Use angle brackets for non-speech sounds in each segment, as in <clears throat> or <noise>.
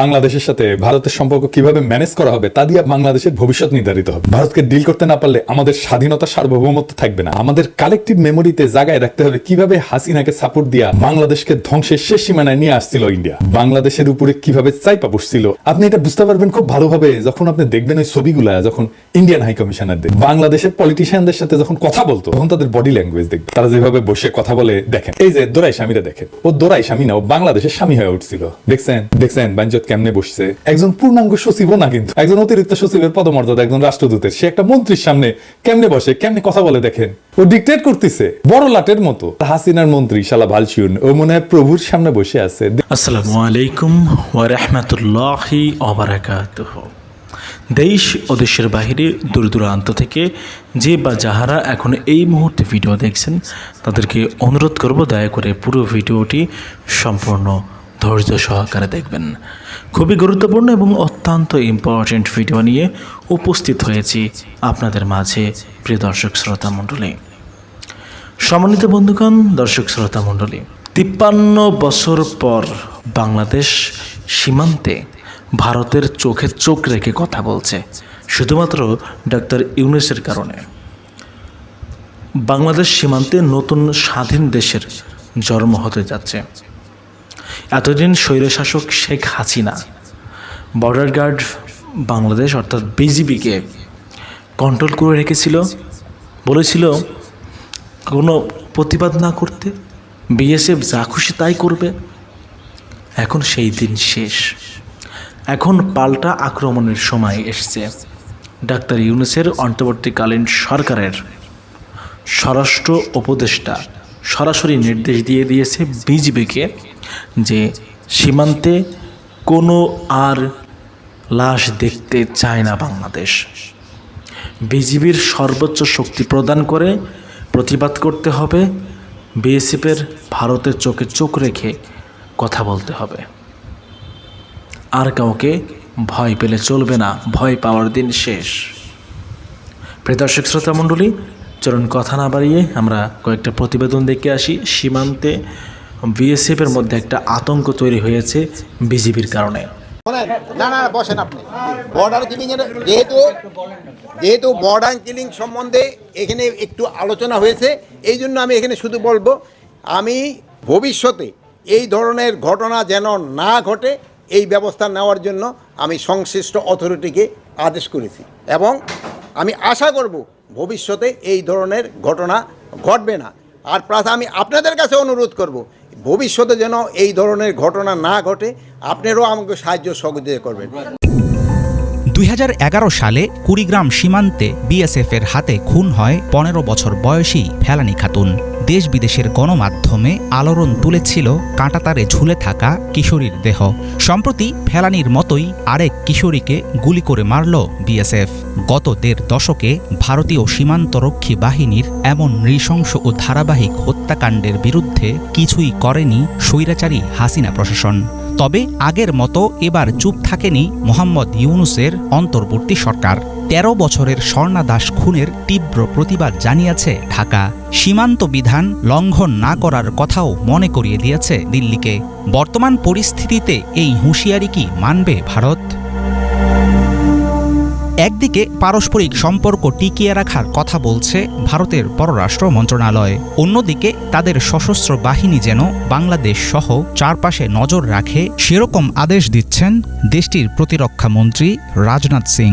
বাংলাদেশের সাথে ভারতের সম্পর্ক কীভাবে ম্যানেজ করা হবে, তা দিয়ে বাংলাদেশের ভবিষ্যৎ নির্ধারিত হবে। ভারতকে ডিল করতে না পারলে আমাদের স্বাধীনতা সার্বভৌমত্ব থাকবে না। আমাদের কালেকটিভ মেমোরিতে জায়গায় রাখতে হবে কীভাবে হাসিনাকে সাপোর্ট দিয়া বাংলাদেশকে ধ্বংসের শেষ সীমানায় নিয়ে আসছিল ইন্ডিয়া বাংলাদেশের উপরে কীভাবে চাইপা বসছিল আপনি এটা বুঝতে পারবেন খুব ভালোভাবে যখন আপনি দেখবেন ওই ছবিগুলা, যখন ইন্ডিয়ান হাই কমিশনারদের বাংলাদেশের পলিটিশিয়ানদের সাথে যখন কথা বলতো, তখন তাদের বডি ল্যাঙ্গুয়েজ দেখবেন তারা যেভাবে বসে কথা বলে দেখেন। এই যে দোরাই স্বামীরা দেখেন, ও দোরাই স্বামী না, ও বাংলাদেশের স্বামী হয়ে উঠছিল। দেখছেন? দেখছেন? বাঞ্জত কেমনে বসছে? একজন পূর্ণাঙ্গ সচিবও না কিন্তু। একজন অতিরিক্ত সচিবের পদমর্যাদা, একজন রাষ্ট্রদূতের। সে একটা মন্ত্রীর সামনে কেমনে বসে, কেমনে কথা বলে দেখেন? ও ডিকটেট করতেছে, বড় লাটের মতো। হাসিনার মন্ত্রী, শালা ভালচিউন ও মনে হয় প্রভুর সামনে বসে আছে। আসসালামু আলাইকুম ওয়ারহমতুল্লাহি অবরাকাতুহ দেশ ও দেশের বাহিরে দূর দূরান্ত থেকে যে বা যাহারা এখন এই মুহূর্তে ভিডিও দেখছেন, তাদেরকে অনুরোধ করব দয়া করে পুরো ভিডিওটি সম্পূর্ণ ধৈর্য সহকারে দেখবেন। খুবই গুরুত্বপূর্ণ এবং অত্যন্ত ইম্পর্ট্যান্ট ভিডিও নিয়ে উপস্থিত হয়েছি আপনাদের মাঝে, প্রিয় দর্শক, শ্রোতা, মণ্ডলী। সম্মানিত বন্ধুগণ, দর্শক শ্রোতা মণ্ডলী, তিপ্পান্ন বছর পর বাংলাদেশ সীমান্তে ভারতের চোখে চোখ রেখে কথা বলছে, শুধুমাত্র ডাক্তার ইউনেসের কারণে। বাংলাদেশ সীমান্তে নতুন স্বাধীন দেশের জন্ম হতে যাচ্ছে। এতদিন স্বৈরশাসক শেখ হাসিনা, বর্ডার গার্ড বাংলাদেশ, অর্থাৎ বিজিবিকে কন্ট্রোল করে রেখেছিল, বলেছিল কোনো প্রতিবাদ না করতে বিএসএফ যা খুশি তাই করবে। এখন সেই দিন শেষ। এখন পাল্টা আক্রমণের সময় এসছে। ডাক্তার ইউনুসের অন্তর্বর্তীকালীন সরকারের স্বরাষ্ট্র উপদেষ্টা সরাসরি নির্দেশ দিয়ে দিয়েছে বিজিবিকে যে সীমান্তে কোনো আর লাশ দেখতে চায় না বাংলাদেশ। বিজিবির সর্বোচ্চ শক্তি প্রদান করে প্রতিবাদ করতে হবে। বিএসএফের ভারতের চোখে চোখ রেখে কথা বলতে হবে। আর কাউকে ভয় পেলে চলবে না। ভয় পাওয়ার দিন শেষ। প্রিয়দর্শক শ্রোতা মণ্ডলী, চলুন কথা না বাড়িয়ে আমরা কয়েকটা প্রতিবেদন দেখে আসি। সীমান্তে বিএসএফের মধ্যে একটা আতঙ্ক তৈরি হয়েছে বিজিবির কারণে। না না বসেন আপনি। বর্ডার কিলিং যেহেতু যেহেতু বর্ডার কিলিং সম্বন্ধে এখানে একটু আলোচনা হয়েছে, এই জন্য আমি এখানে শুধু বলব, আমি ভবিষ্যতে এই ধরনের ঘটনা যেন না ঘটে, এই ব্যবস্থা নেওয়ার জন্য আমি সংশ্লিষ্ট অথরিটিকে আদেশ করেছি। এবং আমি আশা করব ভবিষ্যতে এই ধরনের ঘটনা ঘটবে না। আর প্লাস আমি আপনাদের কাছে অনুরোধ করব ভবিষ্যতে যেন এই ধরনের ঘটনা না ঘটে, আপনারাও আমাকে সাহায্য সহযোগিতা করবেন। দুই হাজার এগারো সালে কুড়িগ্রাম সীমান্তে বিএসএফের হাতে খুন হয় পনেরো বছর বয়সী ফেলানি খাতুন। দেশ বিদেশের গণমাধ্যমে আলোড়ন তুলেছিল কাঁটাতারে ঝুলে থাকা কিশোরীর দেহ। সম্প্রতি ফেলানির মতোই আরেক কিশোরীকে গুলি করে মারল বিএসএফ। গত দেড় দশকে ভারতীয় সীমান্তরক্ষী বাহিনীর এমন নৃশংস ও ধারাবাহিক হত্যাকাণ্ডের বিরুদ্ধে কিছুই করেনি স্বৈরাচারী হাসিনা প্রশাসন। তবে আগের মতো এবার চুপ থাকেনি মোহাম্মদ ইউনুসের অন্তর্বর্তী সরকার। তেরো বছরের স্বর্ণা দাস খুনের তীব্র প্রতিবাদ জানিয়েছে ঢাকা। সীমান্ত বিধান লঙ্ঘন না করার কথাও মনে করিয়ে দিয়েছে দিল্লিকে। বর্তমান পরিস্থিতিতে এই হুঁশিয়ারি কি মানবে ভারত? একদিকে পারস্পরিক সম্পর্ক টিকিয়ে রাখার কথা বলছে ভারতের পররাষ্ট্র মন্ত্রণালয়। অন্যদিকে তাদের সশস্ত্র বাহিনী যেন বাংলাদেশ সহ চারপাশে নজর রাখে, সেরকম আদেশ দিচ্ছেন দেশটির প্রতিরক্ষা মন্ত্রী রাজনাথ সিং।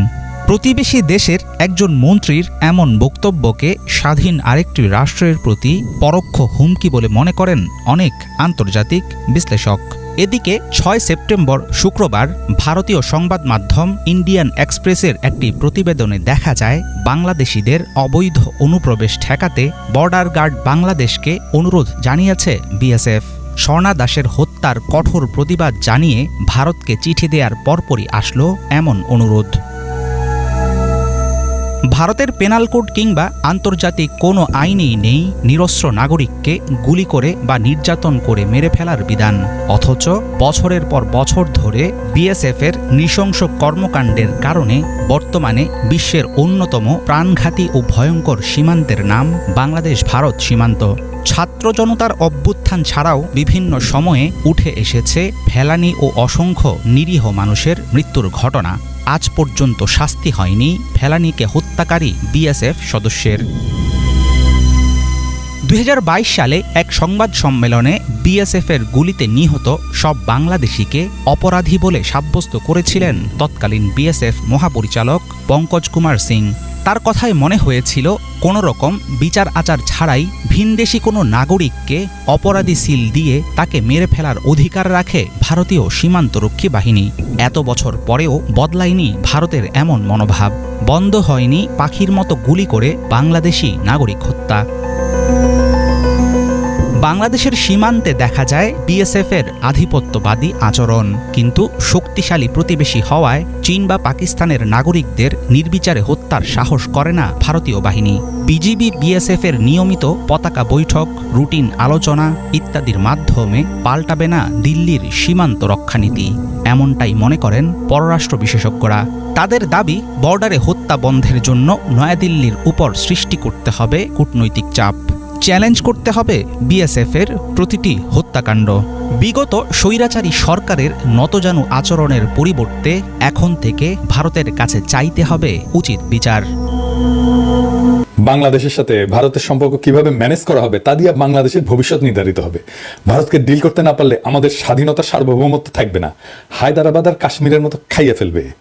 প্রতিবেশী দেশের একজন মন্ত্রীর এমন বক্তব্যকে স্বাধীন আরেকটি রাষ্ট্রের প্রতি পরোক্ষ হুমকি বলে মনে করেন অনেক আন্তর্জাতিক বিশ্লেষক। এদিকে ছয় সেপ্টেম্বর শুক্রবার ভারতীয় সংবাদ মাধ্যম ইন্ডিয়ান এক্সপ্রেসের একটি প্রতিবেদনে দেখা যায়, বাংলাদেশিদের অবৈধ অনুপ্রবেশ ঠেকাতে বর্ডার গার্ড বাংলাদেশকে অনুরোধ জানিয়েছে বিএসএফ। স্বর্ণা দাসের হত্যার কঠোর প্রতিবাদ জানিয়ে ভারতকে চিঠি দেওয়ার পরপরই আসলো এমন অনুরোধ। ভারতের পেনাল কোড কিংবা আন্তর্জাতিক কোনো আইনেই নেই নিরস্ত্র নাগরিককে গুলি করে বা নির্যাতন করে মেরে ফেলার বিধান। অথচ বছরের পর বছর ধরে বিএসএফের নৃশংস কর্মকাণ্ডের কারণে বর্তমানে বিশ্বের অন্যতম প্রাণঘাতী ও ভয়ঙ্কর সীমান্তের নাম বাংলাদেশ ভারত সীমান্ত। ছাত্র জনতার অভ্যুত্থান ছাড়াও বিভিন্ন সময়ে উঠে এসেছে ফেলানি ও অসংখ্য নিরীহ মানুষের মৃত্যুর ঘটনা। আজ পর্যন্ত শাস্তি হয়নি ফেলানিকে হত্যাকারী বিএসএফ সদস্যের। দুই হাজার বাইশ সালে এক সংবাদ সম্মেলনে বিএসএফের গুলিতে নিহত সব বাংলাদেশিকে অপরাধী বলে সাব্যস্ত করেছিলেন তৎকালীন বিএসএফ মহাপরিচালক পঙ্কজ কুমার সিং। তার কথায় মনে হয়েছিল কোনো রকম বিচার আচার ছাড়াই ভিনদেশি কোনো নাগরিককে অপরাধী সিল দিয়ে তাকে মেরে ফেলার অধিকার রাখে ভারতীয় সীমান্তরক্ষী বাহিনী। এত বছর পরেও বদলায়নি ভারতের এমন মনোভাব। বন্ধ হয়নি পাখির মতো গুলি করে বাংলাদেশি নাগরিক হত্যা। বাংলাদেশের সীমান্তে দেখা যায় বিএসএফের আধিপত্যবাদী আচরণ। কিন্তু শক্তিশালী প্রতিবেশী হওয়ায় চীন বা পাকিস্তানের নাগরিকদের নির্বিচারে হত্যার সাহস করে না ভারতীয় বাহিনী। বিজিবি বিএসএফের নিয়মিত পতাকা বৈঠক, রুটিন আলোচনা ইত্যাদির মাধ্যমে পাল্টাবে না দিল্লির সীমান্ত রক্ষানীতি। এমনটাই মনে করেন পররাষ্ট্র বিশেষজ্ঞরা। তাদের দাবি, বর্ডারে হত্যা বন্ধের জন্য নয়াদিল্লির উপর সৃষ্টি করতে হবে কূটনৈতিক চাপ। চ্যালেঞ্জ করতে হবে বিএসএফের প্রতিটি হত্যাকাণ্ড। বিগত স্বৈরাচারী সরকারের নতজানু আচরণের পরিবর্তে এখন থেকে ভারতের কাছে চাইতে হবে উচিত বিচার। বাংলাদেশের সাথে ভারতের সম্পর্ক কীভাবে ম্যানেজ করা হবে তা দিয়ে বাংলাদেশের ভবিষ্যৎ নির্ধারিত হবে। ভারতকে ডিল করতে না পারলে আমাদের স্বাধীনতা সার্বভৌমত্ব থাকবে না। হায়দ্রাবাদ আর কাশ্মীরের মতো খাইয়ে ফেলবে।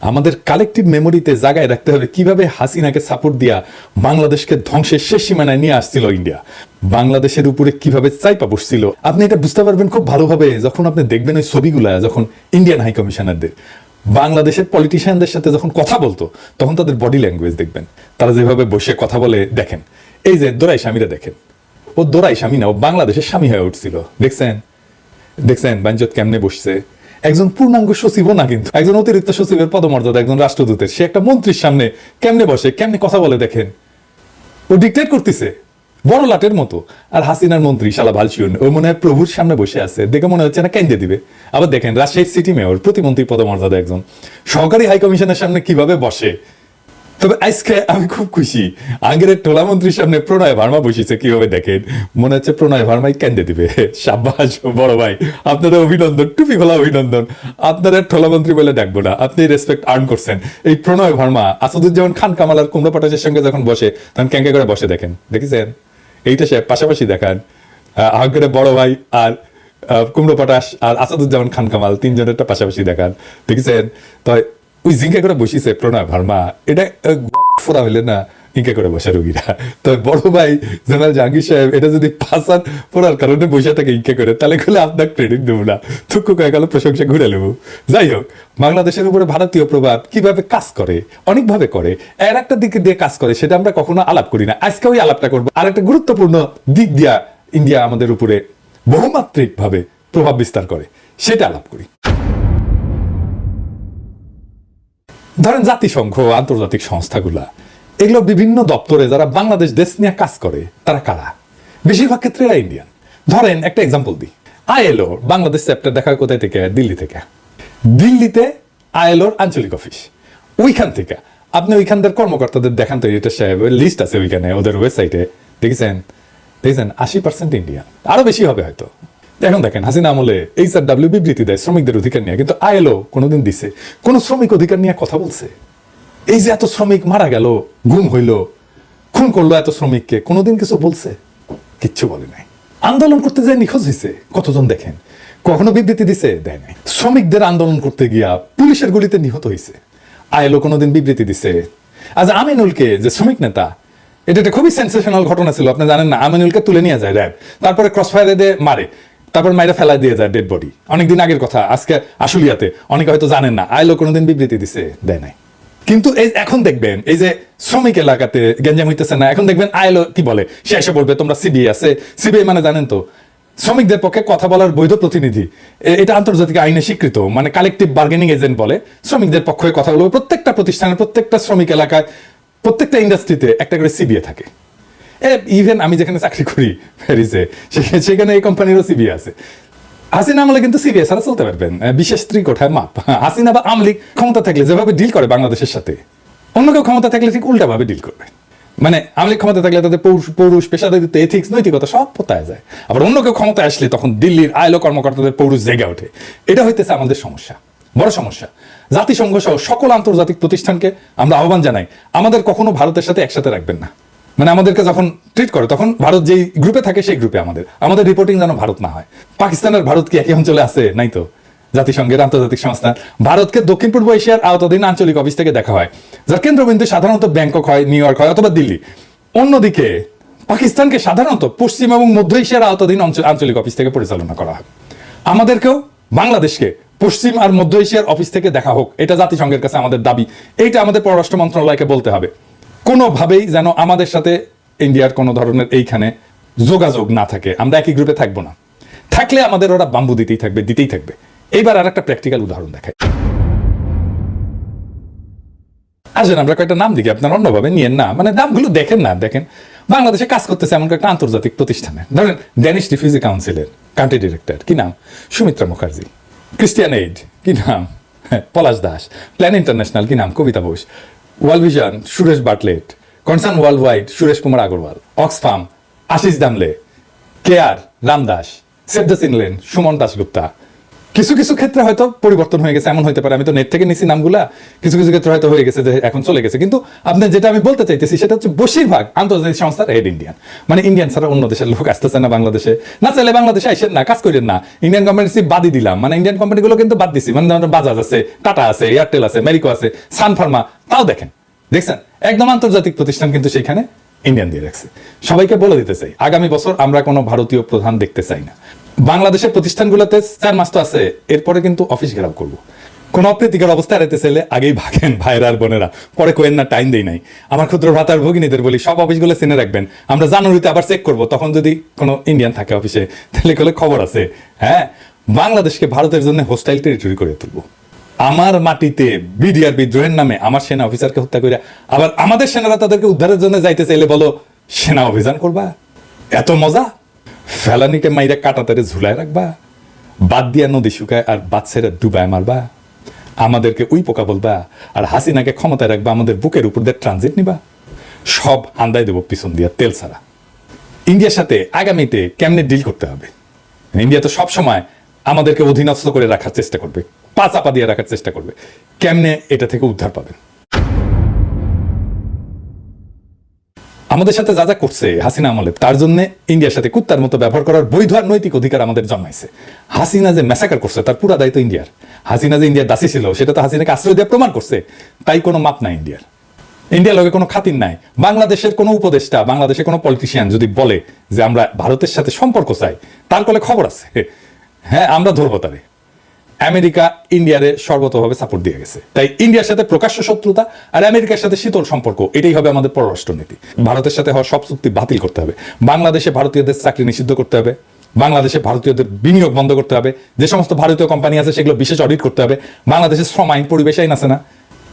আমাদের কালেকটিভ মেমোরিতে জায়গায় রাখতে হবে কীভাবে হাসিনাকে সাপোর্ট দিয়া বাংলাদেশকে ধ্বংসের শেষ সীমানায় নিয়ে আসছিল ইন্ডিয়া বাংলাদেশের উপরে কীভাবে চাইপা বসছিল। আপনি এটা বুঝতে পারবেন খুব ভালোভাবে যখন আপনি দেখবেন ওই ছবিগুলা, যখন ইন্ডিয়ান হাই কমিশনারদের বাংলাদেশের পলিটিশিয়ানদের সাথে যখন কথা বলতো, তখন তাদের বডি ল্যাঙ্গুয়েজ দেখবেন। তারা যেভাবে বসে কথা বলে, দেখেন, এই যে দোরাই স্বামীরা দেখেন। ও দোরাই স্বামী না, ও বাংলাদেশের স্বামী হয়ে উঠছিল। দেখছেন? দেখছেন? বাঞ্জত কেমনে বসছে? একজন পূর্ণাঙ্গ সচিবও না কিন্তু। একজন অতিরিক্ত সচিবের পদমর্যাদা, একজন রাষ্ট্রদূতের। সে একটা মন্ত্রীর সামনে কেমনে বসে, কেমনে কথা বলে দেখেন? ও ডিক্টেট করতেছে, বড় লাটের মতো। আর হাসিনার মন্ত্রী, শালা ভালসিউন ও মনে হয় প্রভুর সামনে বসে আছে। দেখে মনে হচ্ছে না কেন্দ্রে দিবে। আবার দেখেন রাজশাহী সিটি মেয়র প্রতিমন্ত্রী পদমর্যাদা একজন। সহকারী হাইকমিশনের সামনে কীভাবে বসে? তবে আজকে আমি খুব খুশি। আগের টোলা মন্ত্রীর সামনে প্রণয় ভার্মা বসেছে, কীভাবে দেখেন? মনে হচ্ছে প্রণয় ভার্মাই কেন্দ্রে দিবে। <laughs> সাব্বাস, বড় ভাই, আপনাদের অভিনন্দন, টুপি খোলা অভিনন্দন। আপনারা ঠোলা মন্ত্রী বলে ডাকবো না, আপনি রেসপেক্ট আর্ন করছেন। এই প্রণয় ভার্মা, আসাদুজ্জামান খান কামাল আর কুমড়া পটাশের সঙ্গে যখন বসে, তখন ক্যাঙ্কে করে বসে দেখেন। দেখেছেন? এইটা সে পাশাপাশি দেখান। আগের বড় ভাই আর কুমড়ো পটাশ আর আসাদুজ্জামান খান, কামাল, তিনজনেরটা পাশাপাশি দেখান। দেখেছেন? তো ওই জিঙ্কা করে বসিছে প্রণয় ভার্মা। এটা ফোরা হইলে না ইঙ্কা করে বসে রোগীরা। তো বড় ভাই জেনারেল জাহাঙ্গীর সাহেব, এটা যদি পাসান পড়ার কারণে বসে থাকে ইঙ্কা করে, তাহলে খুলে আপনার ক্রেডিট দেবো না। থুকু কয়ে গেল, প্রশংসা ঘুরে নেব। যাই হোক, বাংলাদেশের উপরে ভারতীয় প্রভাব কীভাবে কাজ করে, অনেকভাবে করে, এর একটা দিকে দিয়ে কাজ করে, সেটা আমরা কখনো আলাপ করি না। আজকে ওই আলাপটা করব। আর একটা গুরুত্বপূর্ণ দিক দিয়া ইন্ডিয়া আমাদের উপরে বহুমাত্রিক ভাবে প্রভাব বিস্তার করে, সেটা আলাপ করি। ধরেন জাতিসংঘ, আন্তর্জাতিক সংস্থাগুলা, এগুলো বিভিন্ন দপ্তরে যারা বাংলাদেশ দেশ নিয়ে কাজ করে, তারা কারা? বেশিরভাগ ক্ষেত্রে এরা ইন্ডিয়ান ধরেন একটা এক্সাম্পল দিই। আইএলও, বাংলাদেশ চ্যাপ্টার দেখা কোথায় থেকে? দিল্লি থেকে। দিল্লিতে আইএলওর আঞ্চলিক অফিস ওইখান থেকে। আপনি ওইখানকার কর্মকর্তাদের দেখান তো, এটা সাহেব লিস্ট আছে ওইখানে, ওদের ওয়েবসাইটে দেখেছেন? দেখেছেন? আশি পার্সেন্ট ইন্ডিয়ান আরও বেশি হবে হয়তো। এখন দেখেন, হাসিনা আমলে এইচ আর ডাব্লিউ বিবৃতি দেয়, শ্রমিকদের অধিকার নিয়ে, কিন্তু আইএলও কোনোদিন দিছে। কোন শ্রমিক অধিকার নিয়ে কথা বলছে? এই যে এত শ্রমিক মারা গেল, গুম হইল, খুন করল এত শ্রমিককে, কোনোদিন কিছু বলছে? কিচ্ছু বলে নাই। আন্দোলন করতে যায় নিখোঁজ হয়েছে কতজন দেখেন? কখনো বিবৃতি দিছে? দেয় নাই। শ্রমিকদের আন্দোলন করতে গিয়া পুলিশের গুলিতে নিহত হয়েছে আইএলও কোনোদিন বিবৃতি দিছে? আজ আমিনুলকে যে শ্রমিক নেতা, এটা একটা খুবই সেন্সেশনাল ঘটনা ছিল। আপনি জানেন না, আমিনুলকে তুলে নিয়ে যায় র্যাব। তারপরে ক্রস ফায়ারে দিয়ে মারে। তারপর মাইরা ফেলা দিয়ে যায় ডেড বডি অনেকদিন আগের কথা, আজকে আশুলিয়াতে। অনেকে হয়তো জানেন না, আইলো কোনোদিন বিবৃতি দিছে, দেয় নাই। কিন্তু এই এখন দেখবেন, এই যে শ্রমিক এলাকাতে গেঞ্জাম হইতেছে না, এখন দেখবেন আইলো কি বলে, সে এসে বলবে, তোমরা সিবিআই আছে। সিবিআই মানে জানেন তো, শ্রমিকদের পক্ষে কথা বলার বৈধ প্রতিনিধি। এটা আন্তর্জাতিক আইনে স্বীকৃত মানে কালেকটিভ বার্গেনিং এজেন্ট বলে। শ্রমিকদের পক্ষে কথা বলবে, প্রত্যেকটা প্রতিষ্ঠানের, প্রত্যেকটা শ্রমিক এলাকায়, প্রত্যেকটা ইন্ডাস্ট্রিতে একটা করে সিবিএ থাকে। ইভেন আমি যেখানে চাকরি করি প্যারিসে সেখানে এই কোম্পানিরও সিবিএ আছে। হাসিনা আমলে কিন্তু সিবিএ ছাড়া চলতে পারবেন। বিশেষ ত্রিকোঠায় মাপ। হাসিনা বা আমলিক ক্ষমতা থাকলে যেভাবে ডিল করে বাংলাদেশের সাথে, অন্য কেউ ক্ষমতা থাকলে ঠিক উল্টাভাবে ডিল করবে। মানে আমলিক ক্ষমতা থাকলে তাদের পৌরুষ পৌরুষ, পেশাদারিত্ব এথিক্স নৈতিকতা সব পোতায় যায়। আবার অন্য কেউ ক্ষমতায় আসলে তখন দিল্লির আইলো কর্মকর্তাদের পৌরুষ জেগে ওঠে। এটা হইতেছে আমাদের সমস্যা। বড় সমস্যা। জাতিসংঘ সহ সকল আন্তর্জাতিক প্রতিষ্ঠানকে আমরা আহ্বান জানাই, আমাদের কখনো ভারতের সাথে একসাথে রাখবেন না। মানে আমাদেরকে যখন ট্রিট করে, তখন ভারত যেই গ্রুপে থাকে সেই গ্রুপে আমাদের। আমাদের রিপোর্টিং যেন ভারত না হয়। পাকিস্তানের ভারত কি একই অঞ্চলে আছে? নাই তো? জাতিসংঘের আন্তর্জাতিক সংস্থা। ভারতকে দক্ষিণ পূর্ব এশিয়ার আওতাধীন আঞ্চলিক অফিস থেকে দেখা হয়, যার কেন্দ্রবিন্দু সাধারণত ব্যাংকক হয়, নিউ ইয়র্ক হয় অথবা দিল্লি। অন্যদিকে, পাকিস্তানকে সাধারণত পশ্চিম এবং মধ্য এশিয়ার আওতাধীন আঞ্চলিক অফিস থেকে পরিচালনা করা হয়। আমাদেরকেও বাংলাদেশকে পশ্চিম আর মধ্য এশিয়ার অফিস থেকে দেখা হোক, এটা জাতিসংঘের কাছে আমাদের দাবি। এইটা আমাদের পররাষ্ট্র মন্ত্রণালয়কে বলতে হবে। কোনোভাবেই যেন আমাদের সাথে ইন্ডিয়ার কোনো ধরনের এইখানে যোগাযোগ না থাকে। আমরা একই গ্রুপে থাকব না। থাকলে আমাদের ওরা বাম্বু দিতেই থাকবে দিতেই থাকবে। এইবার আর একটা প্র্যাকটিক্যাল উদাহরণ দেখাই। আসেন আমরা কয়েকটা নাম দিকে আপনার অন্যভাবে নিয়েন না। মানে নামগুলো দেখেন না দেখেন। বাংলাদেশে কাজ করতেছে এমন একটা আন্তর্জাতিক প্রতিষ্ঠানে। ধরেন ড্যানিশ রিফিউজি কাউন্সিলের কান্ট্রি ডিরেক্টর কি নাম? সুমিত্রা মুখার্জি। ক্রিস্টিয়ান এইড কি নাম? হ্যাঁ, পলাশ দাস। প্ল্যান ইন্টারন্যাশনাল কি নাম? Kabita Bose. World Vision, Suresh Bartlett. Concern Worldwide Suresh Kumar Agarwal. Oxfam Ashis Damle. CARE Ramdas. Save the Children Suman Dasgupta কিছু কিছু ক্ষেত্রে হয়তো পরিবর্তন হয়ে গেছে, এমন হতে পারে। আমি তো নেট থেকে নিছি নামগুলা, কিছু কিছু ক্ষেত্রে হয়তো হয়ে গেছে যে এখন চলে গেছে। কিন্তু আপনি যেটা আমি বলতে চাইতেছি, সেটা হচ্ছে বেশিরভাগ আন্তর্জাতিক সংস্থার হেড ইন্ডিয়ান মানে ইন্ডিয়ান ছাড়া অন্য দেশের লোক আসতেছে না বাংলাদেশে। না চাইলে বাংলাদেশে আইসেন না, কাজ করেন না। ইন্ডিয়ান কোম্পানি বাদই দিলাম। মানে ইন্ডিয়ান কোম্পানিগুলো কিন্তু বাদ দিছি। মানে ধরেন বাজাজ আছে টাটা আছে এয়ারটেল আছে মেরিকো আছে সান ফার্মা তাও দেখেন। দেখছেন? একদম আন্তর্জাতিক প্রতিষ্ঠান কিন্তু সেখানে ইন্ডিয়ান দিয়ে রাখছে। সবাইকে বলে দিতে চাই, আগামী বছর আমরা কোনো ভারতীয় প্রধান দেখতে চাই না। বাংলাদেশের প্রতিষ্ঠানগুলোতে চার মাস তো আছে, এরপরে কিন্তু অফিস ঘেরাও করব। কোন অপ্রীতিকর অবস্থা এড়াতে চাইলে আগেই ভাগেন ভাইয়েরা আর বোনেরা। পরে কোয়েন না টাইম দেই নাই। আমার ক্ষুদ্র ভাতার ভগিনীদের বলি, সব অফিসগুলো চিনে রাখবেন। আমরা জানুয়ারিতে আবার চেক করব, তখন যদি কোনো ইন্ডিয়ান থাকে অফিসে তাহলে কলে খবর আছে। হ্যাঁ বাংলাদেশকে ভারতের জন্য হোস্টাইল টেরিটরি করে তুলবো। আমার মাটিতে বিডিআর বিদ্রোহের নামে আমার সেনা অফিসারকে হত্যা করে আবার আমাদের সেনারা তাদেরকে উদ্ধারের জন্য যাইতে চাইলে বলো, সেনা অভিযান করবা? এত মজা? ফেলানিকে মাইরা কাটাতারে ঝুলায় রাখবা, বাদ দিয়া নদী শুকায় আর বাচ্চারা ডুবায় মারবা। আমাদেরকে উই পোকা বলবা আর হাসিনাকে ক্ষমতায় রাখবা, আমাদের বুকের উপর দিয়ে ট্রানজিট নিবা। সব হান্দাই দেবো পিছন দিয়া, তেল ছাড়া। ইন্ডিয়ার সাথে আগামীতে কেমনে ডিল করতে হবে? ইন্ডিয়া তো সবসময় আমাদেরকে অধীনস্থ করে রাখার চেষ্টা করবে, পা চাপা দিয়ে রাখার চেষ্টা করবে। কেমনে এটা থেকে উদ্ধার পাবেন? আমাদের সাথে যা যা করছে হাসিনা আমলে, তার জন্য ইন্ডিয়ার সাথে কুত্তার মতো ব্যবহার করার বৈধ আর নৈতিক অধিকার আমাদের জন্মাইছে। হাসিনা যে ম্যাসাকার করছে, তার পুরা দায়িত্ব ইন্ডিয়ার। হাসিনা যে ইন্ডিয়ার দাসী ছিল, সেটা তো হাসিনাকে আশ্রয় দিয়ে প্রমাণ করছে। তাই কোনো মাপ নাই ইন্ডিয়ার। ইন্ডিয়ার লগে কোনো খাতির নাই। বাংলাদেশের কোনো উপদেষ্টা, বাংলাদেশের কোনো পলিটিশিয়ান যদি বলে যে আমরা ভারতের সাথে সম্পর্ক চাই, তার কলে খবর আছে। হ্যাঁ আমরা ধরবো তারে। আমেরিকা ইন্ডিয়ারে সর্বতভাবে সাপোর্ট দিয়ে গেছে। তাই ইন্ডিয়ার সাথে প্রকাশ্য শত্রুতা আর আমেরিকার সাথে শীতল সম্পর্ক, এটাই হবে আমাদের পররাষ্ট্র নীতি ভারতের সাথে হওয়া সব চুক্তি বাতিল করতে হবে। বাংলাদেশে ভারতীয়দের চাকরি নিষিদ্ধ করতে হবে। বাংলাদেশে ভারতীয়দের বিনিয়োগ বন্ধ করতে হবে। যে সমস্ত ভারতীয় কোম্পানি আছে, সেগুলো বিশেষ অডিট করতে হবে। বাংলাদেশের শ্রম আইন পরিবেশ আইন আছে না?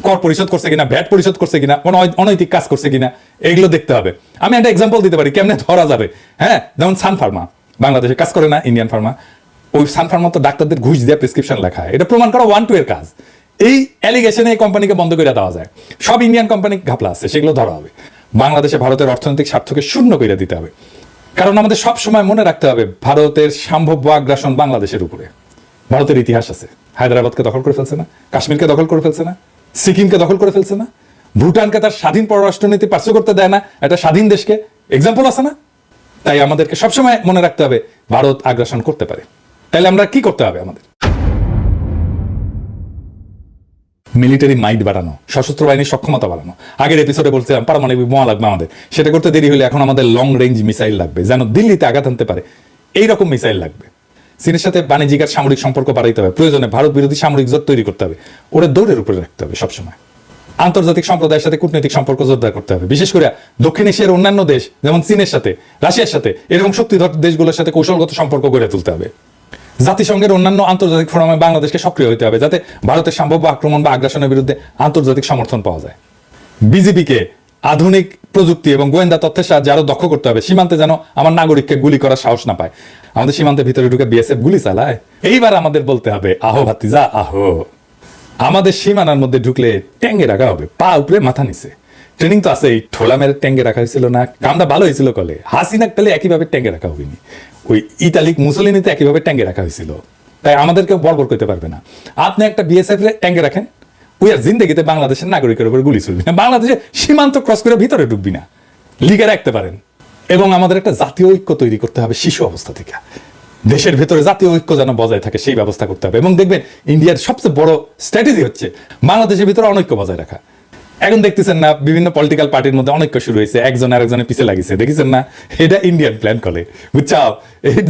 কর পরিশোধ করছে কিনা ভ্যাট পরিশোধ করছে কিনা কোনো অনৈতিক কাজ করছে কিনা, এগুলো দেখতে হবে। আমি একটা এক্সাম্পল দিতে পারি, কেমনে ধরা যাবে? হ্যাঁ যেমন সান ফার্মা। বাংলাদেশে কাজ করে না ইন্ডিয়ান ফার্মা। ওই সান ফার্মা তো ডাক্তারদের ঘুষ দিয়ে প্রেসক্রিপশন লেখা এটা প্রমাণ করা ওয়ান টু এর কাজ। এই অ্যালিগেশনে এই কোম্পানিকে বন্ধ করে দেওয়া যায়। সব ইন্ডিয়ান কোম্পানি ঘাপলা আছে, সেগুলো ধরা হবে। বাংলাদেশে ভারতের অর্থনৈতিক স্বার্থকে শূন্য করে দিতে হবে। কারণ আমাদের সব সময় মনে রাখতে হবে, ভারতের সম্ভাব্য আগ্রাসন বাংলাদেশের উপরে। ভারতের ইতিহাস আছে। হায়দ্রাবাদকে দখল করে ফেলছে না, কাশ্মীরকে দখল করে ফেলছে না, সিকিমকে দখল করে ফেলছে না, ভুটানকে তার স্বাধীন পররাষ্ট্রনীতি পার্শ্ব করতে দেয় না, একটা স্বাধীন দেশকে। এক্সাম্পল আছে না? তাই আমাদেরকে সবসময় মনে রাখতে হবে, ভারত আগ্রাসন করতে পারে। তাহলে আমরা কি করতে হবে আমাদের? মিলিটারি মাইন্ড বাড়ানো, সশস্ত্র বাহিনীর সক্ষমতা বাড়ানো। আগের এপিসোডে বলছিলাম, পারমাণবিক বোমা লাগবে আমাদের। সেটা করতে দেরি হলে এখন আমাদের লং রেঞ্জ মিসাইল লাগবে, যেন দিল্লিতে আঘাত আনতে পারে। এইরকম মিসাইল লাগবে। চীনের সাথে বাণিজ্যিক আর সামরিক সম্পর্ক বাড়াইতে হবে। প্রয়োজনে ভারত বিরোধী সামরিক জোট তৈরি করতে হবে। ওরা দৌড়ের উপরে রাখতে হবে সবসময়। আন্তর্জাতিক সম্প্রদায়ের সাথে কূটনৈতিক সম্পর্ক জোরদার করতে হবে। বিশেষ করে দক্ষিণ এশিয়ার অন্যান্য দেশ, যেমন চীনের সাথে, রাশিয়ার সাথে, এরকম শক্তিধর দেশগুলোর সাথে কৌশলগত সম্পর্ক গড়ে তুলতে হবে। জাতিসংঘের অন্যান্য আন্তর্জাতিক ফোরামে বাংলাদেশকে সক্রিয় হতে হবে যাতে ভারতের সম্ভাব্য আক্রমণ বা আগ্রাসনের বিরুদ্ধে আন্তর্জাতিক সমর্থন পাওয়া যায়। বিজেপিকে আধুনিক প্রযুক্তি এবং গোয়েন্দা তথ্যের সাহায্যে আরও দক্ষ করতে হবে। সীমান্তে যেন আমার নাগরিককে গুলি করার সাহস না পায়। আমাদের সীমান্তের ভিতরে ঢুকে বিএসএফ গুলি চালায়। এইবার আমাদের বলতে হবে, আহো ভাতিজা, আহো। আমাদের সীমানার মধ্যে ঢুকলে ট্যাঙ্গে রাখা হবে, পা উপরে মাথা নিচে। ট্রেনিং তো আছে এই ঠোলা মেরে ট্যাঙ্গে রাখা হয়েছিল না? কামটা ভালো হয়েছিল কলে। হাসিনাক পেলে একইভাবে ট্যাঙ্গে রাখা হয়নি। ওই ইতালিক মুসলিনিতে একইভাবে ট্যাঙ্গে রাখা হয়েছিল। তাই আমাদেরকে বরবর করতে পারবে না। আপনি একটা বিএসএফ ট্যাঙ্গে রাখেন, ওই আর জিন্দগিতে বাংলাদেশের নাগরিকের উপর গুলি চলবি না। বাংলাদেশে সীমান্ত ক্রস করে ভিতরে ঢুকবি না। লিগে রাখতে পারেন। এবং আমাদের একটা জাতীয় ঐক্য তৈরি করতে হবে শিশু অবস্থা থেকে। দেশের ভেতরে জাতীয় ঐক্য যেন বজায় থাকে, সেই ব্যবস্থা করতে হবে। এবং দেখবেন ইন্ডিয়ার সবচেয়ে বড় স্ট্র্যাটেজি হচ্ছে বাংলাদেশের ভিতরে অনৈক্য বজায় রাখা। এখন দেখতেছেন না, বিভিন্ন পলিটিক্যাল পার্টির মধ্যে অনৈক্য শুরু হয়েছে। একজন আরেকজনের পিছে লাগিছে। দেখেছেন না? এটা ইন্ডিয়ান প্ল্যান করে। বুঝছাও?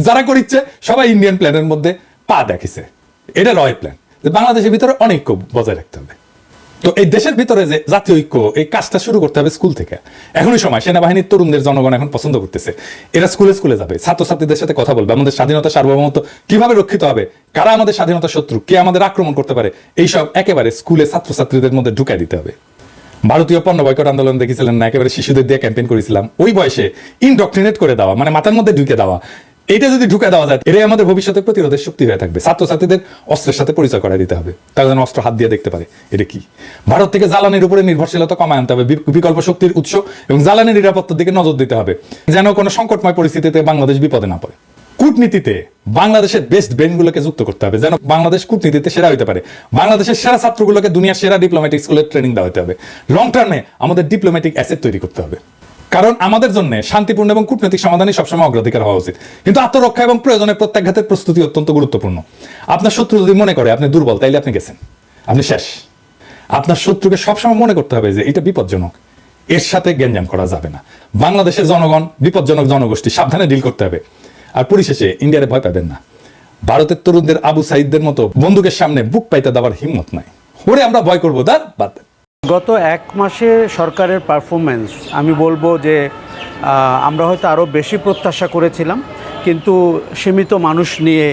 যারা করিচ্ছে, সবাই ইন্ডিয়ান প্ল্যানের মধ্যে পা দেখিছে। এটা রয় প্ল্যান বাংলাদেশের ভিতরে অনৈক্য বজায় রাখতে হবে। তো এই দেশের ভিতরে যে জাতীয় ঐক্য, এই কাজটা শুরু করতে হবে স্কুল থেকে। এখনই সময়। সেনাবাহিনীর তরুণদের জনগণ এখন পছন্দ করতেছে। এরা স্কুলে স্কুলে যাবে। ছাত্রছাত্রীদের সাথে কথা বলবে। আমাদের স্বাধীনতা সার্বভৌমত্ব কীভাবে রক্ষিত হবে? কারা আমাদের স্বাধীনতা শত্রু? কে আমাদের আক্রমণ করতে পারে? এইসব একেবারে স্কুলে ছাত্রছাত্রীদের মধ্যে ঢুকাই দিতে হবে। ভারতীয় পণ্য বয়কট আন্দোলন দেখেছিলেন না, একেবারে শিশুদের দিয়ে ক্যাম্পেইন করেছিলাম। ওই বয়সে ইনডক্ট্রিনেট করে দেওয়া মানে মাথার মধ্যে ঢুকে দেওয়া। এটা যদি ঢুকে দেওয়া যায় এটাই আমাদের ভবিষ্যতে প্রতিরোধের শক্তি হয়ে থাকবে। ছাত্রছাত্রীদের অস্ত্রের সাথে পরিচয় করা দিতে হবে। তারা যেন অস্ত্র হাত দিয়ে দেখতে পারে, এটা কি? ভারত থেকে জ্বালানির উপরে নির্ভরশীলতা কমায় আনতে হবে। বিকল্প শক্তির উৎস এবং জ্বালানির নিরাপত্তার দিকে নজর দিতে হবে। যেন কোনো সংকটময় পরিস্থিতিতে বাংলাদেশ বিপদে না পড়ে। কূটনীতিতে বাংলাদেশের বেস্ট ব্রেনগুলোকে যুক্ত করতে হবে, যেন বাংলাদেশ কূটনীতিতে সেরা হতে পারে। বাংলাদেশের সেরা ছাত্রগুলোকে দুনিয়ার সেরা ডিপ্লোম্যাটিক স্কুলের ট্রেনিং দেওয়া হতে হবে। লং টার্মে আমাদের ডিপ্লোম্যাটিক অ্যাসেট তৈরি করতে হবে। কারণ আমাদের জন্য শান্তিপূর্ণ এবং কূটনৈতিক সমাধানই সবসময় অগ্রাধিকার হওয়া উচিত। কিন্তু আত্মরক্ষা এবং প্রয়োজনে প্রত্যাঘাতের প্রস্তুতি অত্যন্ত গুরুত্বপূর্ণ। আপনার শত্রু যদি মনে করে আপনি দুর্বল, তাইলে আপনি গেছেন। আপনি শেষ। আপনার শত্রুকে সবসময় মনে করতে হবে যে এটা বিপজ্জনক। এর সাথে গ্যাঞ্জাম করা যাবে না। বাংলাদেশের জনগণ, বিপজ্জনক জনগোষ্ঠী, সাবধানে ডিল করতে হবে। আর পরিশেষে ইন্ডিয়ারে ভয় পাবেন না। ভারতের তরুণদের আবু সাইদদের মতো বন্দুকের সামনে বুক পাইতে দেওয়ার হিম্মত নাই। ওরে আমরা ভয় করব দা বাদ গত এক মাসে সরকারের পারফরমেন্স আমি বলব যে আমরা হয়তো আরও বেশি প্রত্যাশা করেছিলাম, কিন্তু সীমিত মানুষ নিয়ে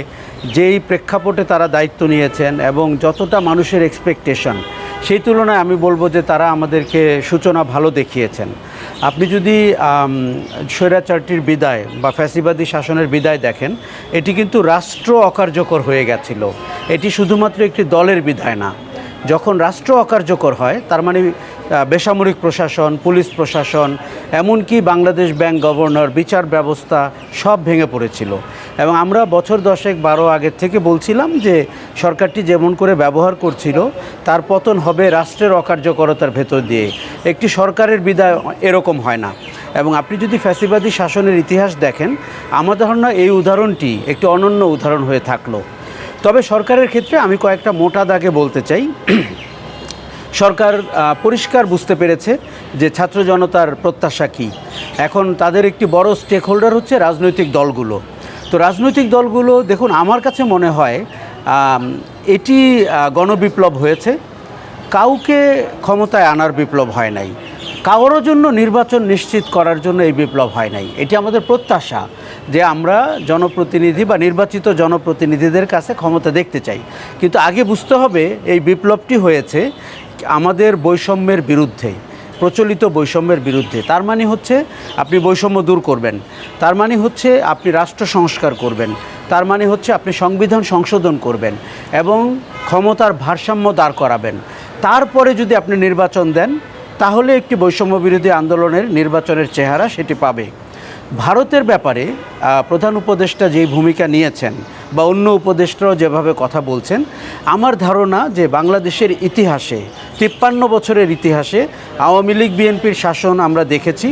যেই প্রেক্ষাপটে তারা দায়িত্ব নিয়েছেন এবং যতটা মানুষের এক্সপেকটেশন সেই তুলনায় আমি বলব যে তারা আমাদেরকে সূচনা ভালো দেখিয়েছেন। আপনি যদি স্বৈরাচারটির বিদায় বা ফ্যাসিবাদী শাসনের বিদায় দেখেন, এটি কিন্তু রাষ্ট্র অকার্যকর হয়ে গেছিল। এটি শুধুমাত্র একটি দলের বিদায় না। যখন রাষ্ট্র অকার্যকর হয়, তার মানে বেসামরিক প্রশাসন, পুলিশ প্রশাসন, এমনকি বাংলাদেশ ব্যাংক গভর্নর, বিচার ব্যবস্থা সব ভেঙে পড়েছিল। এবং আমরা বছর দশেক বারো আগের থেকে বলছিলাম যে সরকারটি যেমন করে ব্যবহার করছিল, তার পতন হবে রাষ্ট্রের অকার্যকরতার ভেতর দিয়ে। একটি সরকারের বিদায় এরকম হয় না। এবং আপনি যদি ফ্যাসিবাদী শাসনের ইতিহাস দেখেন, আমার ধারণা এই উদাহরণটি একটি অনন্য উদাহরণ হয়ে থাকল। তবে সরকারের ক্ষেত্রে আমি কয়েকটা মোটা দাগে বলতে চাই। সরকার পরিষ্কার বুঝতে পেরেছে যে ছাত্র জনতার প্রত্যাশা কী। এখন তাদের একটি বড় স্টেক হোল্ডার হচ্ছে রাজনৈতিক দলগুলো। তো রাজনৈতিক দলগুলো, দেখুন, আমার কাছে মনে হয় এটি গণবিপ্লব হয়েছে। কাউকে ক্ষমতায় আনার বিপ্লব হয় নাই। কারোর জন্য নির্বাচন নিশ্চিত করার জন্য এই বিপ্লব হয় নাই। এটি আমাদের প্রত্যাশা যে আমরা জনপ্রতিনিধি বা নির্বাচিত জনপ্রতিনিধিদের কাছে ক্ষমতা দেখতে চাই। কিন্তু আগে বুঝতে হবে, এই বিপ্লবটি হয়েছে আমাদের বৈষম্যের বিরুদ্ধে। প্রচলিত বৈষম্যের বিরুদ্ধে। তার মানে হচ্ছে আপনি বৈষম্য দূর করবেন। তার মানে হচ্ছে আপনি রাষ্ট্র সংস্কার করবেন। তার মানে হচ্ছে আপনি সংবিধান সংশোধন করবেন এবং ক্ষমতার ভারসাম্য দাঁড় করাবেন। তারপরে যদি আপনি নির্বাচন দেন, তাহলে একটি বৈষম্য বিরোধী আন্দোলনের নির্বাচনের চেহারা সেটি পাবে। ভারতের ব্যাপারে প্রধান উপদেষ্টা যেই ভূমিকা নিয়েছেন বা অন্য উপদেষ্টারাও যেভাবে কথা বলছেন, আমার ধারণা যে বাংলাদেশের ইতিহাসে, তিপ্পান্ন বছরের ইতিহাসে আওয়ামী লীগ, বিএনপির শাসন আমরা দেখেছি,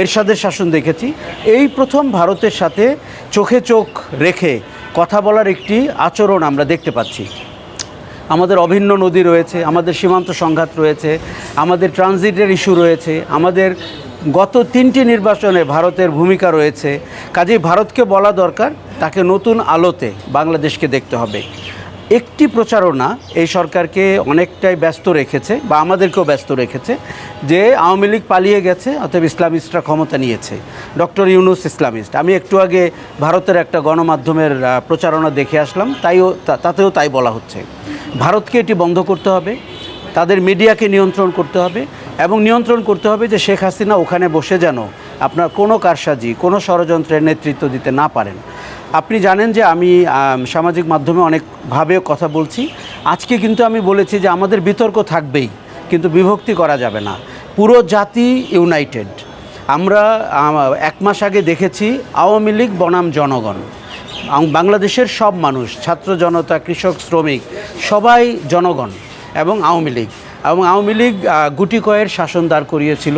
এরশাদের শাসন দেখেছি। এই প্রথম ভারতের সাথে চোখে চোখ রেখে কথা বলার একটি আচরণ আমরা দেখতে পাচ্ছি। আমাদের অভিন্ন নদী রয়েছে, আমাদের সীমান্ত সংঘাত রয়েছে, আমাদের ট্রানজিটের ইস্যু রয়েছে, আমাদের গত তিনটি নির্বাচনে ভারতের ভূমিকা রয়েছে। কাজেই ভারতকে বলা দরকার, তাকে নতুন আলোতে বাংলাদেশকে দেখতে হবে। একটি প্রচারণা এই সরকারকে অনেকটাই ব্যস্ত রেখেছে, বা আমাদেরকেও ব্যস্ত রেখেছে, যে আওয়ামী লীগ পালিয়ে গেছে, অতএব ইসলামিস্টরা ক্ষমতা নিয়েছে। Doctor Yunus Islamist. আমি একটু আগে ভারতের একটা গণমাধ্যমের প্রচারণা দেখে আসলাম, তাইও তাতেও তাই বলা হচ্ছে। ভারতকে এটি বন্ধ করতে হবে, তাদের মিডিয়াকে নিয়ন্ত্রণ করতে হবে এবং নিয়ন্ত্রণ করতে হবে যে শেখ হাসিনা ওখানে বসে যেন আপনার কোনো কারসাজি, কোনো ষড়যন্ত্রের নেতৃত্ব দিতে না পারেন। আপনি জানেন যে আমি সামাজিক মাধ্যমে অনেকভাবে কথা বলছি। আজকে কিন্তু আমি বলেছি যে আমাদের বিতর্ক থাকবেই, কিন্তু বিভক্তি করা যাবে না। পুরো জাতি ইউনাইটেড। আমরা এক মাস আগে দেখেছি আওয়ামী লীগ বনাম জনগণ। বাংলাদেশের সব মানুষ, ছাত্র জনতা, কৃষক, শ্রমিক, সবাই জনগণ এবং আওয়ামী লীগ। এবং আওয়ামী লীগ গুটি কয়ের শাসন দাঁড় করিয়েছিল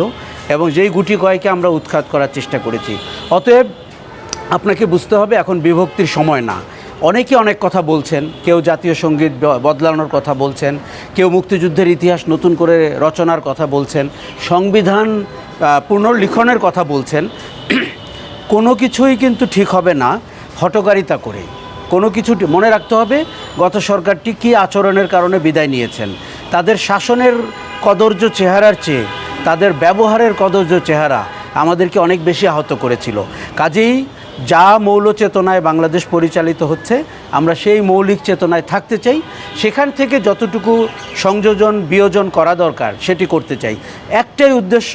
এবং যেই গুটি কয়কে আমরা উৎখাত করার চেষ্টা করেছি। অতএব আপনাকে বুঝতে হবে এখন বিভক্তির সময় না। অনেকে অনেক কথা বলছেন, কেউ জাতীয় সংগীত বদলানোর কথা বলছেন, কেউ মুক্তিযুদ্ধের ইতিহাস নতুন করে রচনার কথা বলছেন, সংবিধান পুনর্লিখনের কথা বলছেন। <clears throat> কোনো কিছুই কিন্তু ঠিক হবে না হটকারিতা করে। কোনো কিছু মনে রাখতে হবে। গত সরকারটি কী আচরণের কারণে বিদায় নিয়েছেন? তাদের শাসনের কদর্য চেহারার চেয়ে, তাদের ব্যবহারের কদর্য চেহারা আমাদেরকে অনেক বেশি আহত করেছিল। কাজেই যা মৌল চেতনায় বাংলাদেশ পরিচালিত হচ্ছে, আমরা সেই মৌলিক চেতনায় থাকতে চাই। সেখান থেকে যতটুকু সংযোজন, বিয়োজন করা দরকার, সেটি করতে চাই। একটাই উদ্দেশ্য,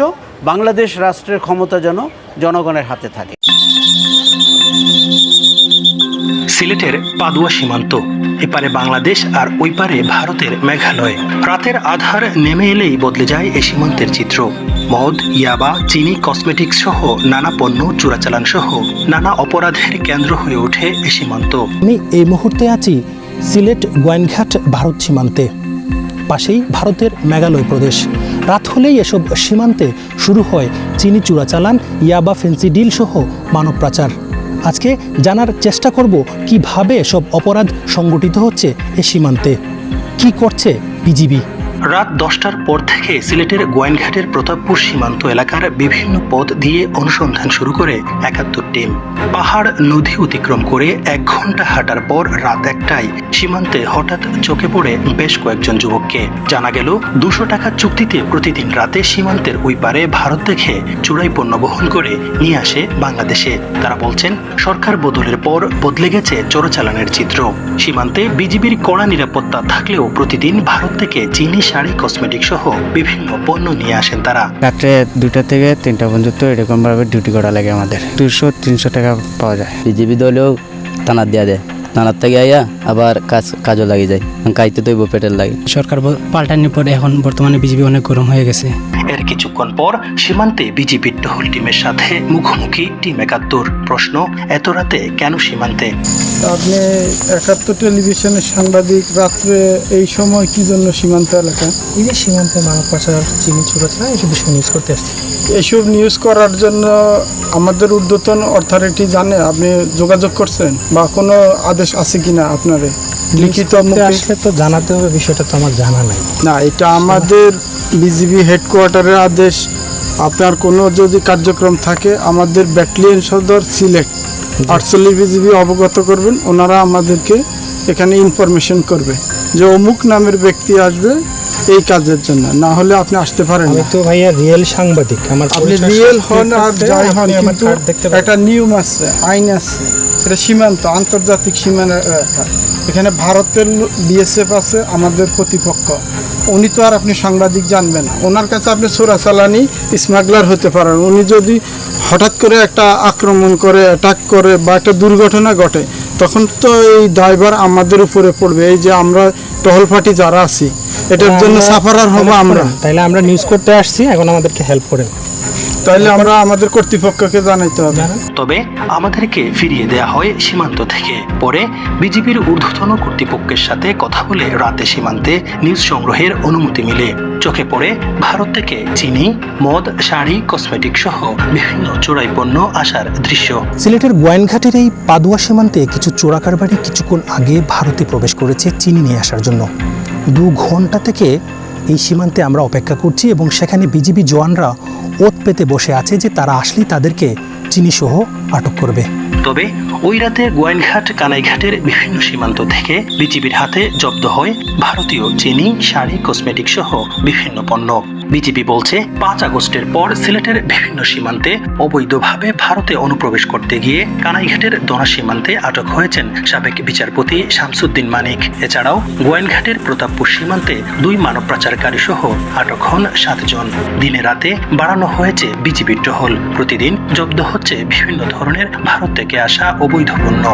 বাংলাদেশ রাষ্ট্রের ক্ষমতা যেন জনগণের হাতে থাকে। সিলেটের পাদুয়া সীমান্ত। এপারে বাংলাদেশ আর ওই পারে ভারতের মেঘালয়। রাতের আধার নেমে এলেই বদলে যায় এ সীমান্তের চিত্র। মদ, ইয়াবা, চিনি, কসমেটিক্স সহ নানা পণ্য চোরাচালান সহ নানা অপরাধের কেন্দ্র হয়ে ওঠে এ সীমান্ত। আমি এই মুহূর্তে আছি সিলেট গোয়াইনঘাট ভারত সীমান্তে। পাশেই ভারতের মেঘালয় প্রদেশ। রাত হলেই এসব সীমান্তে শুরু হয় চিনি চূড়াচালান ইয়াবা ফেন্সি ডিল সহ মানব পাচার। আজকে জানার চেষ্টা করব কীভাবে সব অপরাধ সংগঠিত হচ্ছে এ সীমান্তে। কি করছে বিজিবি? রাত দশটার পর থেকে সিলেটের গোয়াইনঘাটের প্রতাপপুর সীমান্ত এলাকার বিভিন্ন পথ দিয়ে অনুসন্ধান শুরু করে একাত্তর টিম। পাহাড় নদী অতিক্রম করে এক ঘণ্টা হাঁটার পর রাত একটায় সীমান্তে হঠাৎ চোখে পড়ে বেশ কয়েকজন যুবককে। জানা গেল, দুশো টাকার চুক্তিতে প্রতিদিন রাতে সীমান্তের ওই পারে ভারত থেকে চূড়াই পণ্য বহন করে নিয়ে আসে বাংলাদেশে। তারা বলছেন, সরকার বদলের পর বদলে গেছে চোরচালানের চিত্র। সীমান্তে বিজিবির কড়া নিরাপত্তা থাকলেও প্রতিদিন ভারত থেকে চিনি শাড়ি কসমেটিক সহ বিভিন্ন পণ্য নিয়ে আসেন তারা। রাত্রে দুটা থেকে তিনটা পর্যন্ত এরকমভাবে ডিউটি করা লাগে আমাদের। দুশো তিনশো টাকা পাওয়া যায়। বিজেপি দলেও থানা দেওয়া যায় টানার থেকে আইয়া আবার কাজ কাজও লাগি যায়। কাইতে তৈব পেটের লাগে। সরকার পাল্টানোর পরে এখন বর্তমানে বিজেপি অনেক গরম হয়ে গেছে। এর কিছুক্ষণ পর সীমান্তে বিজিবির টহল টিমের সাথে মুখোমুখি টিম একাত্তর। প্রশ্ন এত রাতে কেন সীমান্তে? আপনি একাত্তর টেলিভিশনের সাংবাদিক রাত্রে এই সময় কি জন্য সীমান্ত এলাকা? এই যে সীমান্তে মানব পাচার চিনি চূড়াচালান এসব বিষয় নিউজ করতে আসছে। এসব নিউজ করার জন্য আমাদের ঊর্ধ্বতন অথরিটি জানে আপনি যোগাযোগ করছেন বা কোনো আদেশ আছে কিনা আপনারে? লিখিত? আসলে তো জানাতে হবে বিষয়টা তো আমার জানা নাই। না এটা আমাদের বিজিবি হেডকোয়ার্টারের আদেশ। আপনার কোনো যদি কার্যক্রম থাকে আমাদের ব্যাটালিয়ন সদর সিলেট। আটচল্লিশ বিজিবি অবগত করবেন ওনারা আমাদেরকে এখানে ইনফরমেশন করবে। যে অমুক নামের ব্যক্তি আসবে এই কাজের জন্য না হলে আপনি আসতে পারেন আমি তো ভাইয়া রিয়েল সাংবাদিক আমার আপনি রিয়েল হন আর যাই হন কিন্তু। একটা নিয়ম আছে আইন আছে এটা সীমান্ত আন্তর্জাতিক সীমানা এখানে ভারতের বিএসএফ আছে আমাদের প্রতিপক্ষ। উনি তো আর আপনি সাংবাদিক জানবেন ওনার কাছে আপনি চোরাচালানি স্মাগলার হতে পারেন। উনি যদি হঠাৎ করে একটা আক্রমণ করে অ্যাটাক করে বা একটা দুর্ঘটনা ঘটে তখন তো এই ড্রাইভার আমাদের উপরে পড়বে। এই যে আমরা টহল পার্টি যারা আছি এটার জন্য সাফারার হব আমরা। তাইলে আমরা নিউজ করতে আসছি এখন আমাদেরকে হেল্প করেন তাইলে আমরা আমাদের কর্তৃপক্ষকে জানাইতে হবে। তবে আমাদেরকে ফিরিয়ে দেয়া হয় সীমান্ত থেকে। পরে বিজিবির ঊর্ধ্বতন কর্তৃপক্ষের সাথে কথা বলে রাতে সীমান্তে নিউজ সংগ্রহের অনুমতি মিলে। চোখে পড়ে ভারত থেকে চিনি মদ শাড়ি কসমেটিক সহ বিভিন্ন চোরাই পণ্য আসার দৃশ্য। সিলেটের গোয়াইনঘাটের এই পাদুয়া সীমান্তে কিছু চোরাকারবারি কিছুক্ষণ আগে ভারতে প্রবেশ করেছে চিনি নিয়ে আসার জন্য। দু ঘণ্টা থেকে এই সীমান্তে আমরা অপেক্ষা করছি এবং সেখানে বিজিবি জওয়ানরা ওত পেতে বসে আছে যে তারা আসলেই তাদেরকে চিনিসহ আটক করবে। তবে ওই রাতে গোয়াইনঘাট কানাইঘাটের বিভিন্ন সীমান্ত থেকে বিজিবির হাতে জব্দ হয় ভারতীয় চিনি, শাড়ি কসমেটিক সহ বিভিন্ন পণ্য। বিজেপি বলছে, পাঁচ আগস্টের পর সিলেটের বিভিন্ন সীমান্তে অবৈধভাবে ভারতে অনুপ্রবেশ করতে গিয়ে কানাইঘাটের দোনা সীমান্তে আটক হয়েছেন সাবেক বিচারপতি শামসুদ্দিন মানিক। এছাড়াও গোয়েনঘাটের প্রতাপপুর সীমান্তে দুই মানব পাচারকারী সহ আটক হন সাতজন দিনে রাতে বাড়ানো হয়েছে বিজিবির টহল। প্রতিদিন জব্দ হচ্ছে বিভিন্ন ধরনের ভারত থেকে আসা অবৈধ পণ্য।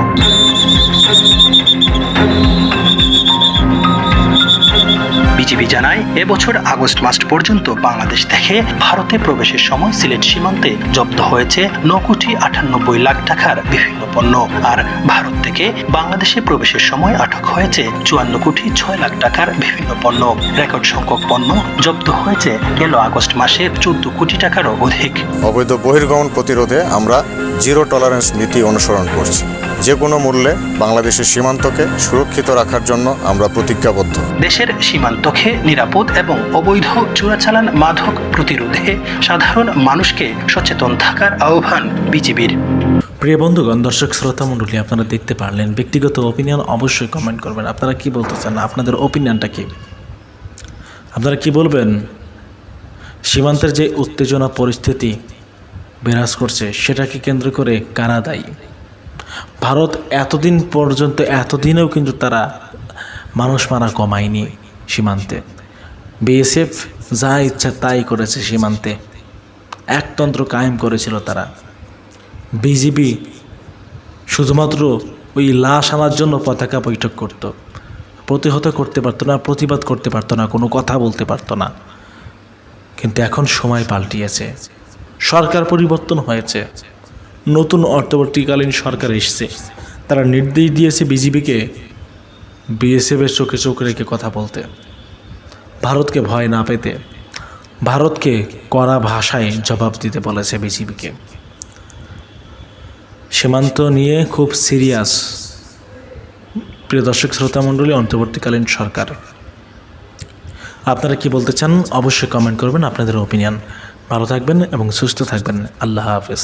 বিজিবি জানায়, এবছর আগস্ট মাস পর্যন্ত বাংলাদেশ থেকে ভারতে প্রবেশের সময় সিলেট সীমান্তে জব্দ হয়েছে ন কোটি আটানব্বই লাখ টাকার বিভিন্ন পণ্য। আর ভারত থেকে বাংলাদেশে প্রবেশের সময় আটক হয়েছে চুয়ান্ন কোটি ছয় লাখ টাকার বিভিন্ন পণ্য। রেকর্ড সংখ্যক পণ্য জব্দ হয়েছে গেল আগস্ট মাসে চোদ্দ কোটি টাকারও অধিক। অবৈধ বহির্গমন প্রতিরোধে আমরা জিরো টলারেন্স নীতি অনুসরণ করছি। যে কোনো মূল্যে বাংলাদেশের সীমান্তকে সুরক্ষিত রাখার জন্য আমরা প্রতিজ্ঞাবদ্ধ। দেশের সীমান্তকে নিরাপদ এবং অবৈধ চোরাচালান মাদক প্রতিরোধে সাধারণ মানুষকে সচেতন থাকার আহ্বান বিজিবির প্রিয় বন্ধুগণ দর্শক শ্রোতা মণ্ডলী আপনারা দেখতে পারলেন ব্যক্তিগত অপিনিয়ন অবশ্যই কমেন্ট করবেন। আপনারা কি বলতে চান? আপনাদের অপিনিয়নটা কি? আপনারা কি বলবেন? সীমান্তের যে উত্তেজনা পরিস্থিতি বিরাজ করছে, সেটাকে কেন্দ্র করে কারা দায়ী? ভারত এতদিন পর্যন্ত, এতদিনেও কিন্তু তারা মানুষ মারা কমায়নি সীমান্তে। বিএসএফ যা ইচ্ছা তাই করেছে সীমান্তে। একতন্ত্র কায়েম করেছিল তারা। বিজিবি শুধুমাত্র ওই লাশ আনার জন্য পতাকা বৈঠক করত। প্রতিহত করতে পারতো না, প্রতিবাদ করতে পারতো না, কোনো কথা বলতে পারতো না। কিন্তু এখন সময় পাল্টিয়েছে। সরকার পরিবর্তন হয়েছে। নতুন অর্থবর্তীকালীন সরকার এসছে। তারা নির্দেশ দিয়েছে বিজিবিকে বিএসএফের চোখে চোখ রেখে কথা বলতে। ভারতকে ভয় না পেতে ভারতকে কড়া ভাষায় জবাব দিতে বলেছে বিজিবিকে সীমান্ত নিয়ে খুব সিরিয়াস। প্রিয় দর্শক, শ্রোতা মণ্ডলী, অন্তর্বর্তীকালীন সরকার। আপনারা কি বলতে চান? অবশ্যই কমেন্ট করবেন আপনাদের ওপিনিয়ন ভালো থাকবেন এবং সুস্থ থাকবেন। আল্লাহ হাফেজ।